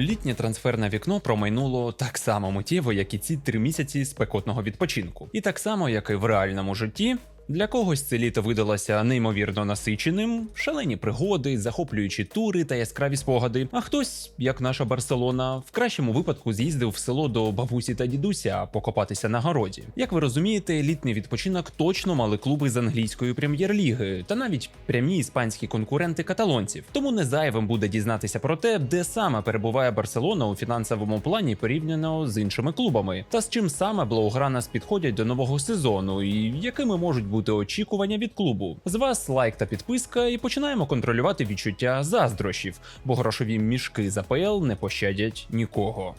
Літнє трансферне вікно промайнуло так само миттєво, як і ці три місяці спекотного відпочинку. І так само, як і в реальному житті. Для когось це літо видалося неймовірно насиченим, шалені пригоди, захоплюючі тури та яскраві спогади. А хтось, як наша Барселона, в кращому випадку з'їздив в село до бабусі та дідуся покопатися на городі. Як ви розумієте, літній відпочинок точно мали клуби з англійської прем'єр-ліги та навіть прямі іспанські конкуренти каталонців. Тому не зайвим буде дізнатися про те, де саме перебуває Барселона у фінансовому плані порівняно з іншими клубами, та з чим саме Блаугранас підходять до нового сезону, і якими можуть бути очікування від клубу. З вас лайк та підписка, і починаємо контролювати відчуття заздрощів, бо грошові мішки за ПЛ не пощадять нікого.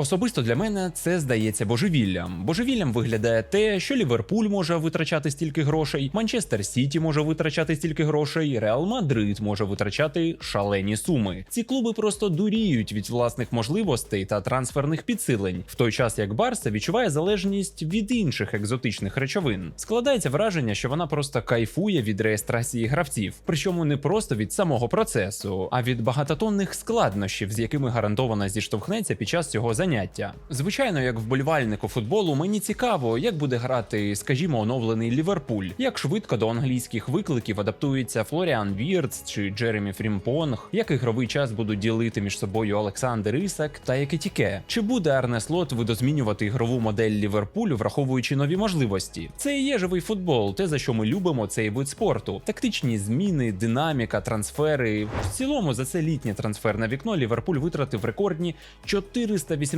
Особисто для мене це здається божевіллям. Божевіллям виглядає те, що Ліверпуль може витрачати стільки грошей, Манчестер Сіті може витрачати стільки грошей, Реал Мадрид може витрачати шалені суми. Ці клуби просто дуріють від власних можливостей та трансферних підсилень, в той час як Барса відчуває залежність від інших екзотичних речовин. Складається враження, що вона просто кайфує від реєстрації гравців, причому не просто від самого процесу, а від багатотонних складнощів, з якими гарантовано зіштовхнеться під час цього заняття. Звичайно, як вболівальнику футболу, мені цікаво, як буде грати, скажімо, оновлений Ліверпуль, як швидко до англійських викликів адаптується Флоріан Вірц чи Джеремі Фрімпонг, як ігровий час будуть ділити між собою Олександр Ісак та Екетіке. Чи буде Арне Слот видозмінювати ігрову модель Ліверпулю, враховуючи нові можливості? Це і є живий футбол, те за що ми любимо цей вид спорту. Тактичні зміни, динаміка, трансфери. В цілому за це літнє трансферне вікно Ліверпуль витратив рекордні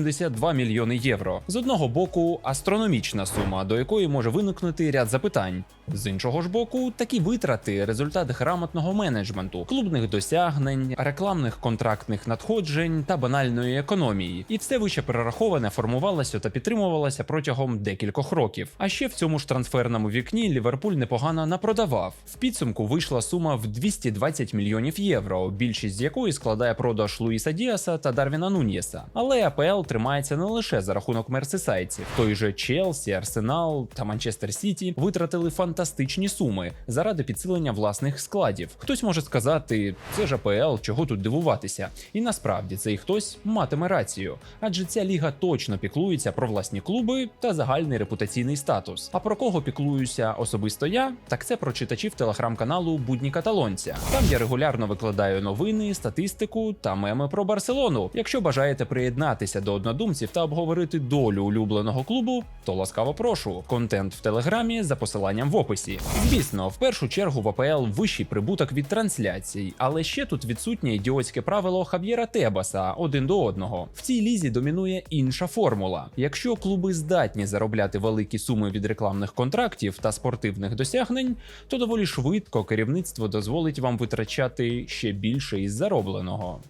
482 мільйони євро. З одного боку, астрономічна сума, до якої може виникнути ряд запитань. З іншого ж боку, такі витрати результат грамотного менеджменту, клубних досягнень, рекламних контрактних надходжень та банальної економії. І все вище перераховане формувалося та підтримувалося протягом декількох років. А ще в цьому ж трансферному вікні Ліверпуль непогано напродавав. В підсумку вийшла сума в 220 мільйонів євро, більшість з якої складає продаж Луїса Діаса та Дарвіна Нуньєса. Але АПЛ тримається не лише за рахунок мерсисайців. Той же Челсі, Арсенал та Манчестер Сіті витратили фантастичні суми заради підсилення власних складів. Хтось може сказати, це ж АПЛ, чого тут дивуватися. І насправді цей хтось матиме рацію, адже ця ліга точно піклується про власні клуби та загальний репутаційний статус. А про кого піклуюся особисто я, так це про читачів телеграм-каналу Будні Каталонця. Там я регулярно викладаю новини, статистику та меми про Барселону. Якщо бажаєте приєднатися до однодумців та обговорити долю улюбленого клубу, то ласкаво прошу. Контент в телеграмі за посиланням в описі. Звісно, в першу чергу в АПЛ вищий прибуток від трансляцій, але ще тут відсутнє ідіотське правило Хав'єра Тебаса один до одного. В цій лізі домінує інша формула. Якщо клуби здатні заробляти великі суми від рекламних контрактів та спортивних досягнень, то доволі швидко керівництво дозволить вам витрачати ще більше із заробленого.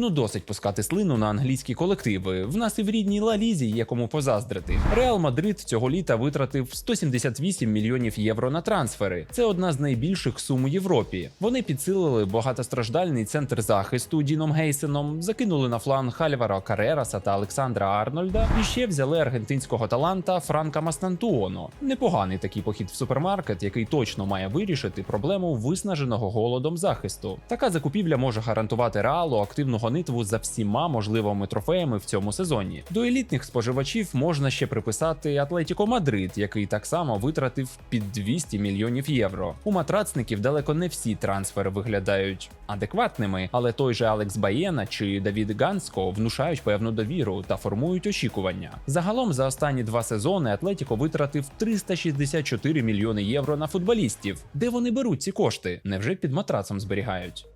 Ну, досить пускати слину на англійські колективи. В нас і в рідній Ла Лізі є кому позаздрити. Реал Мадрид цього літа витратив 178 мільйонів євро на трансфери. Це одна з найбільших сум у Європі. Вони підсилили багатостраждальний центр захисту Діном Гейсеном, закинули на фланг Хальвара Карераса та Олександра Арнольда, і ще взяли аргентинського таланта Франка Маснантуоно. Непоганий такий похід в супермаркет, який точно має вирішити проблему виснаженого голодом захисту. Така закупівля може гарантувати реалу активного гонитву за всіма можливими трофеями в цьому сезоні. До елітних споживачів можна ще приписати Атлетіко Мадрид, який так само витратив під 200 мільйонів євро. У матрацників далеко не всі трансфери виглядають адекватними, але той же Алекс Баєна чи Давід Ганско внушають певну довіру та формують очікування. Загалом за останні два сезони Атлетіко витратив 364 мільйони євро на футболістів. Де вони беруть ці кошти? Невже під матрацом зберігають?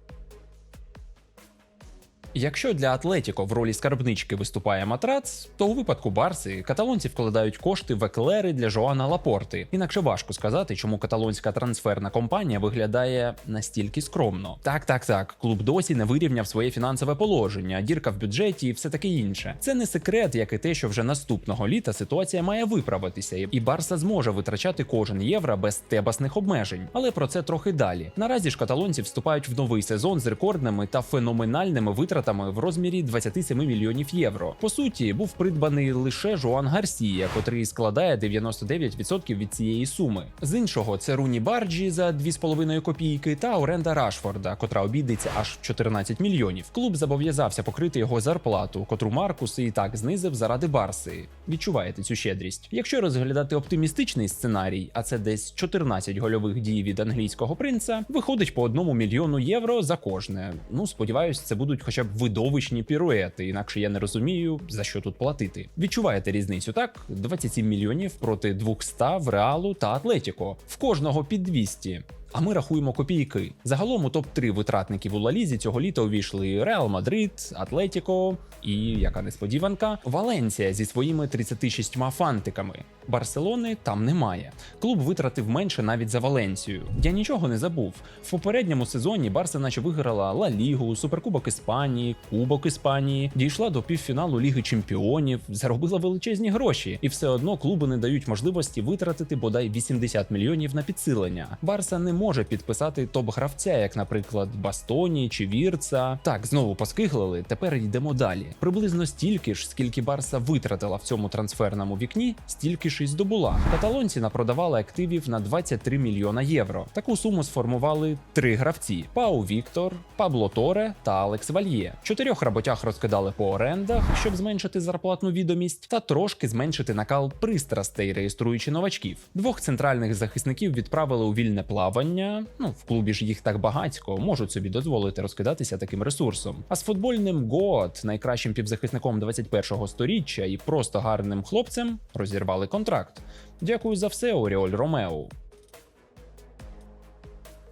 Якщо для Атлетіко в ролі скарбнички виступає матрац, то у випадку Барси каталонці вкладають кошти в еклери для Жоана Лапорти. Інакше важко сказати, чому каталонська трансферна компанія виглядає настільки скромно. Так, так, так, клуб досі не вирівняв своє фінансове положення, дірка в бюджеті і все таке інше. Це не секрет, як і те, що вже наступного літа ситуація має виправитися, і Барса зможе витрачати кожен євро без тебасних обмежень. Але про це трохи далі. Наразі ж каталонці вступають в новий сезон з рекордними та феноменальними витратами витратами в розмірі 27 мільйонів євро. По суті, був придбаний лише Жуан Гарсія, котрий складає 99% від цієї суми. З іншого, це Руні Барджі за 2,5 копійки та оренда Рашфорда, котра обійдеться аж в 14 мільйонів. Клуб зобов'язався покрити його зарплату, котру Маркус і так знизив заради Барси. Відчуваєте цю щедрість. Якщо розглядати оптимістичний сценарій, а це десь 14 гольових дій від англійського принца, виходить по одному мільйону євро за кожне. Ну сподіваюсь, це будуть хоча б видовищні піруети, інакше я не розумію за що тут платити. Відчуваєте різницю, так? 27 мільйонів проти 200 в реалу та Атлетіко. В кожного під 200. А ми рахуємо копійки. Загалом у топ-3 витратників у Лалізі цього літа увійшли Реал Мадрид, Атлетіко і, яка несподіванка, Валенсія зі своїми 36 фантиками. Барселони там немає. Клуб витратив менше навіть за Валенсію. Я нічого не забув. В попередньому сезоні Барса наче виграла Ла Лігу, Суперкубок Іспанії, Кубок Іспанії, дійшла до півфіналу Ліги Чемпіонів, заробила величезні гроші, і все одно клуби не дають можливості витратити бодай 80 мільйонів на підсилення. Барса не може підписати топ-гравця, як, наприклад, Бастоні чи Вірца. Так, знову поскиглили. Тепер йдемо далі. Приблизно стільки ж, скільки Барса витратила в цьому трансферному вікні, стільки ж і здобула. Каталонці напродавали активів на 23 мільйона євро. Таку суму сформували три гравці: Пау Віктор, Пабло Торе та Алекс Вальє. Чотирьох роботях розкидали по орендах, щоб зменшити зарплатну відомість, та трошки зменшити накал пристрастей, реєструючи новачків. Двох центральних захисників відправили у вільне плавання. Ну в клубі ж їх так багатько, можуть собі дозволити розкидатися таким ресурсом. А з футбольним Гот, найкращим півзахисником 21-го сторіччя і просто гарним хлопцем, розірвали контракт. Дякую за все, Оріоль Ромео.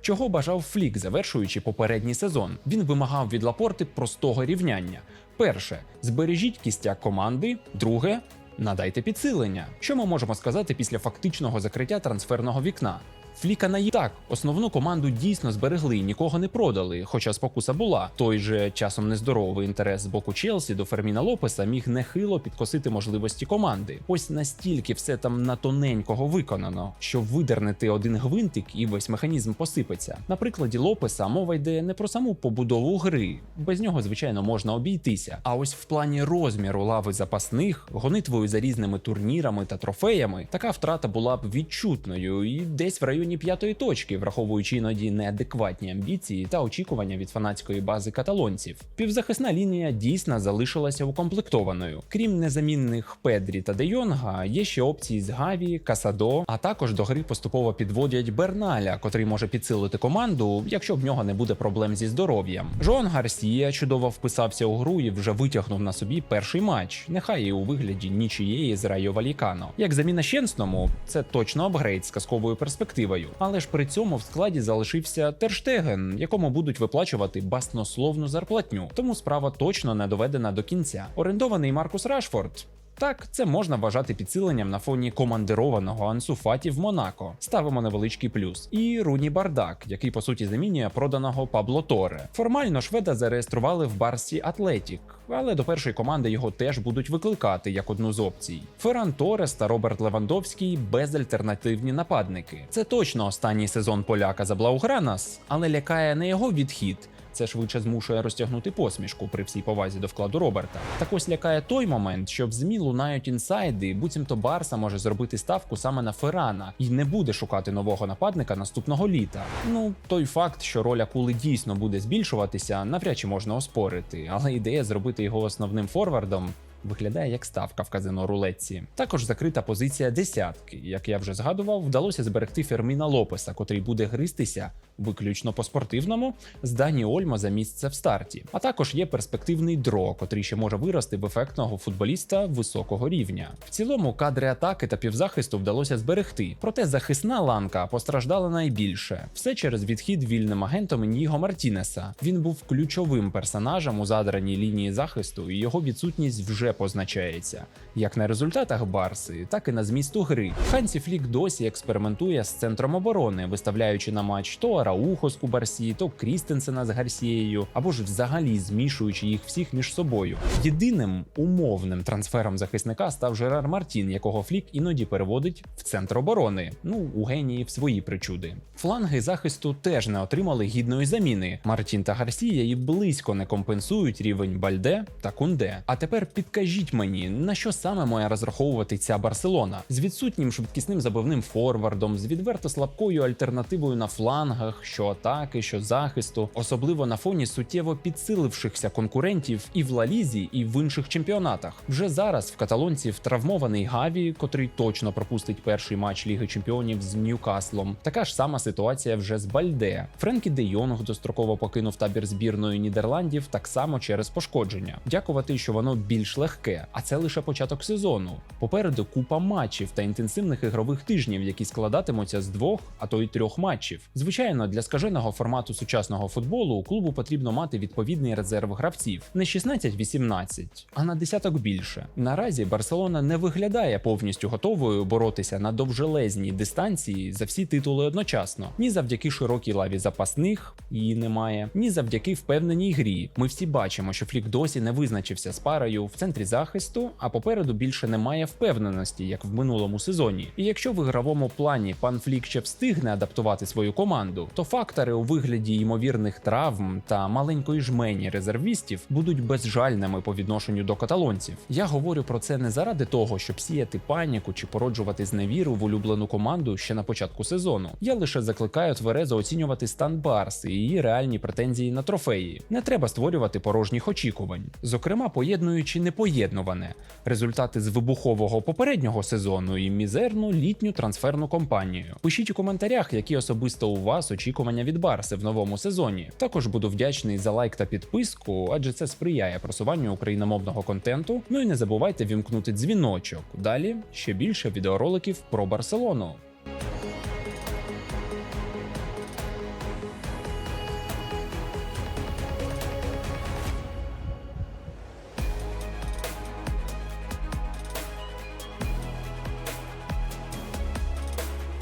Чого бажав Флік, завершуючи попередній сезон? Він вимагав від Лапорти простого рівняння. Перше, збережіть кістяк команди. Друге, надайте підсилення. Що ми можемо сказати після фактичного закриття трансферного вікна? Фліка на так, основну команду дійсно зберегли, нікого не продали. Хоча спокуса була. Той же часом нездоровий інтерес з боку Челсі до Ферміна Лопеса міг нехило підкосити можливості команди. Ось настільки все там на тоненького виконано, що видернити один гвинтик і весь механізм посипеться. На прикладі Лопеса мова йде не про саму побудову гри, без нього, звичайно, можна обійтися. А ось в плані розміру лави запасних, гонитвою за різними турнірами та трофеями, така втрата була б відчутною і десь в районі п'ятої точки, враховуючи іноді неадекватні амбіції та очікування від фанатської бази каталонців. Півзахисна лінія дійсно залишилася укомплектованою. Крім незамінних Педрі та Де Йонга, є ще опції з Гаві, Касадо, а також до гри поступово підводять Берналя, котрий може підсилити команду, якщо в нього не буде проблем зі здоров'ям. Жоан Гарсія чудово вписався у гру і вже витягнув на собі перший матч, нехай і у вигляді нічиєї з Райо Валікано. Як заміна Щенсному, це точно апгрейд з казковою перспективою. Але ж при цьому в складі залишився Терштеген, якому будуть виплачувати баснословну зарплатню. Тому справа точно не доведена до кінця. Орендований Маркус Рашфорд. Так, це можна вважати підсиленням на фоні командированого Ансу Фаті в Монако. Ставимо невеличкий плюс. І Руні Бардак, який по суті замінює проданого Пабло Торе. Формально шведа зареєстрували в Барсі Атлетік, але до першої команди його теж будуть викликати як одну з опцій. Ферран Торес та Роберт Левандовський безальтернативні нападники. Це точно останній сезон поляка за Блаугранас, але лякає не його відхід. Це швидше змушує розтягнути посмішку при всій повазі до вкладу Роберта. Так ось лякає той момент, що в змі лунають інсайди, буцімто Барса може зробити ставку саме на Феррана і не буде шукати нового нападника наступного літа. Ну той факт, що роль Акули дійсно буде збільшуватися, навряд чи можна оспорити, але ідея зробити його основним форвардом. Виглядає як ставка в казино рулетці. Також закрита позиція десятки. Як я вже згадував, вдалося зберегти Ферміна Лопеса, котрий буде гристися виключно по спортивному з Дані Ольма за місце в старті. А також є перспективний дро, котрий ще може вирости в ефектного футболіста високого рівня. В цілому кадри атаки та півзахисту вдалося зберегти, проте захисна ланка постраждала найбільше. Все через відхід вільним агентом Ін'їго Мартінеса. Він був ключовим персонажем у задраній лінії захисту, і його відсутність вже вже позначається як на результатах Барси, так і на змісту гри. Хансі Флік досі експериментує з центром оборони, виставляючи на матч то Араухо з Кубарсі, то Крістенсена з Гарсією, або ж взагалі змішуючи їх всіх між собою. Єдиним умовним трансфером захисника став Жерар Мартін, якого Флік іноді переводить в центр оборони. Ну у геніїв свої причуди. Фланги захисту теж не отримали гідної заміни. Мартін та Гарсія і близько не компенсують рівень Бальде та Кунде. А тепер підкажіть мені, на що саме має розраховувати ця Барселона з відсутнім швидкісним забивним форвардом, з відверто слабкою альтернативою на флангах, що атаки, що захисту, особливо на фоні суттєво підсилившихся конкурентів і в Лалізі, і в інших чемпіонатах. Вже зараз в каталонців травмований Гаві, котрий точно пропустить перший матч Ліги Чемпіонів з Ньюкаслом. Така ж сама ситуація вже з Бальде. Френкі Де Йонг достроково покинув табір збірної Нідерландів так само через пошкодження. Дякувати, що воно більш легке, а це лише початок сезону. Попереду купа матчів та інтенсивних ігрових тижнів, які складатимуться з двох, а то й трьох матчів. Звичайно, для скаженого формату сучасного футболу клубу потрібно мати відповідний резерв гравців не 16-18, а на десяток більше. Наразі Барселона не виглядає повністю готовою боротися на довжелезній дистанції за всі титули одночасно. Ні завдяки широкій лаві запасних її немає, ні завдяки впевненій грі. Ми всі бачимо, що Флік досі не визначився з парою в центрі захисту, а попереду більше немає впевненості, як в минулому сезоні. І якщо в ігровому плані пан Флік ще встигне адаптувати свою команду, то фактори у вигляді ймовірних травм та маленької жмені резервістів будуть безжальними по відношенню до каталонців. Я говорю про це не заради того, щоб сіяти паніку чи породжувати зневіру в улюблену команду ще на початку сезону. Я лише закликаю Тверезо оцінювати стан Барси і її реальні претензії на трофеї. Не треба створювати порожніх очікувань, зокрема поєднуючи непоєднуване результати з вибухового попереднього сезону і мізерну літню трансферну кампанію. Пишіть у коментарях, які особисто у вас очікування від Барси в новому сезоні. Також буду вдячний за лайк та підписку, адже це сприяє просуванню україномовного контенту. Ну і не забувайте вімкнути дзвіночок. Далі ще більше відеороликів про Барселону.